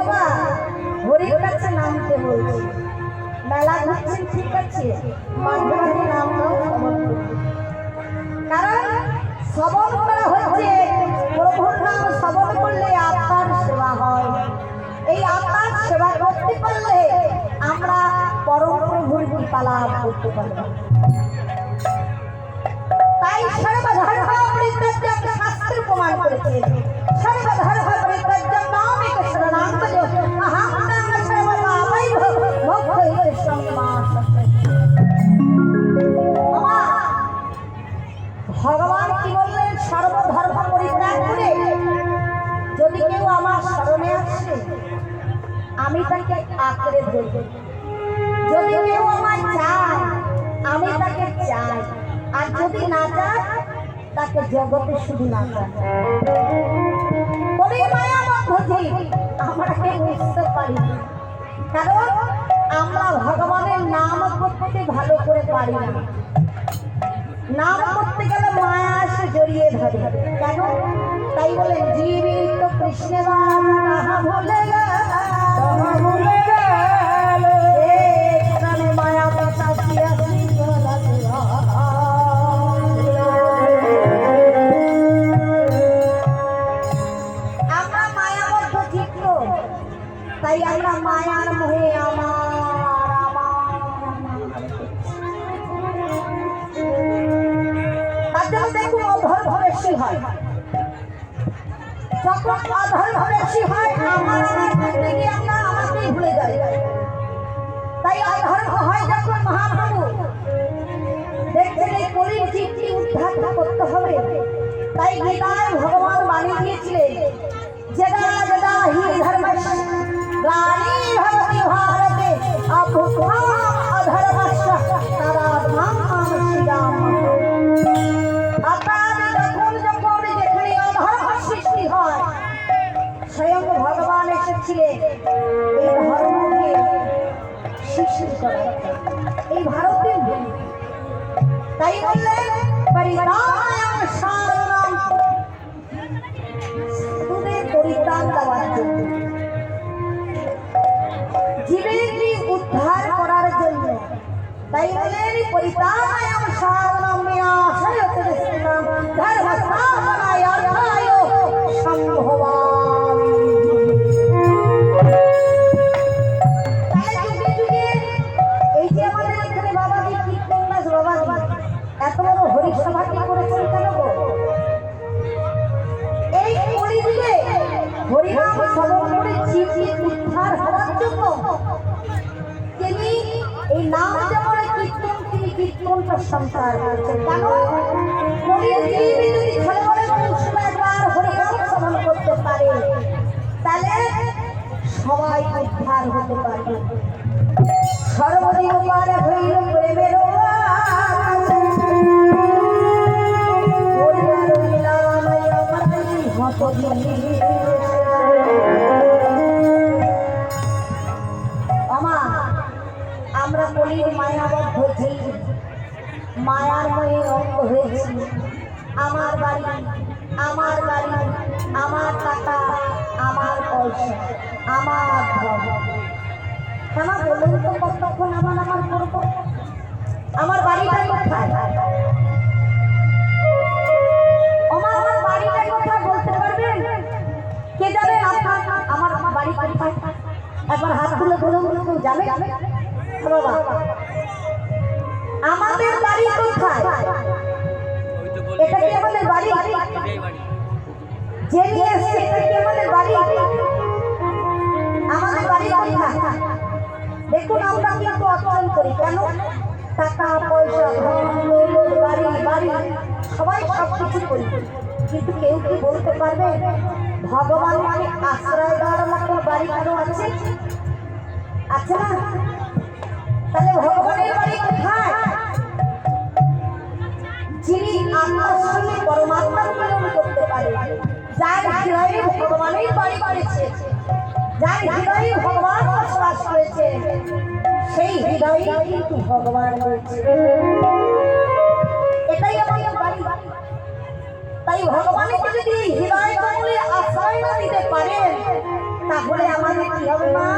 বাবা, হরির কাছে নামতে বলছি। মেলা ঘুরছেন ঠিক আছে, মাঝে মাঝে কারণ করা হচ্ছে প্রভুর নাম করলে আত্মার সেবা হয়। এই আত্মার সেবা করতে পারলে আমরা পরম প্রভুর কৃপা লাভ করতে পারব। তাই সর্বধর্ম শাস্ত্র প্রমাণ করেছে আমি তাকে আঁকড়ে ধরব। যদি কেউ আমায় চায়, আমি তাকে চাই। আর যদি না চায়, তাকে জগতে শুধু না চায়। আমরা বুঝতে পারি। কারণ আমরা ভগবানের নাম করতে ভালো করে পারি না। নাম করতে গেলে মায়া জড়িয়ে ধরে। কেন? তাই বলেন জীবিত চিত্ত তাই আমরা মায়ার মোহে আমার হয়। যখন অধর ভবেশী হয়? আমার আমার করতে গিয়ে আমরা? আমাকেই ভুলে যাই? তাই অধর হয় যখন মহাপ্রভু দেখছেন এই কলির জীবটি উদ্ধার করতে হবে। তাই গীতায় ভগবান বাণী দিয়েছিলেন যেটা যেটা হি ধর্ম গানি ভবতি ভারতে অভুক্তাম এই ভারতের তাই বললেন পরিণাম সারণাম সাধুদের পরিত্রাণ দেওয়ার জন্য। জীবেরকে উদ্ধার করার জন্য। তাই পরিত্রাণায়াম সারণাম আশয়তে দৃষ্টিনাম ধর্ম তিনি এই নাম যেমন কীর্তন তিনি কীর্তনটা করেছেন। কেন? করতে পারে, তাহলে সবাই হতে পারবে। সর্বদিন পারে হইল প্রেমের। আমরা কলির মায়াবদ্ধ জীব মায়ার ময়ে অঙ্গ হয়েছি। আমার বাড়ি আমার বাড়ি, আমার টাকা, আমার পয়সা, আমার ধন কেন বলুন তো কতক্ষণ আমার আমার করব আমার বাড়িটা কোথায়? ওমা, আমার বাড়িটা কোথায় বলতে পারবেন কে আপনার আমার বাড়ি কোথায়? একবার হাত তুলে বলুন, কেউ বাবা আমাদের বাড়ি কোথায়? এটা কি বাড়ি? যে নিয়ে বাড়ি? আমাদের বাড়ি কোথায়? দেখুন, আমরা কিন্তু অর্জন করি কেন? টাকা, পয়সা বাড়ি বাড়ি, সবাই সব কিছু করি। কিন্তু কেউ কি বলতে পারবে? ভগবানকে আশ্রয় দেওয়ার মতো বাড়ি কারও আছে? আছে না? তাহলে ভগবানের যিনি আত্মার সঙ্গে করতে পারে যার হৃদয়ে ভগবানের করেছে যার হৃদয়ে ভগবান বসবাস করেছে, সেই হৃদয়ে ভগবান রয়েছে। এটাই তাই ভগবানকে যদি হৃদয় আশ্রয় না দিতে পারেন, তাহলে আমাদের কি হবে মা?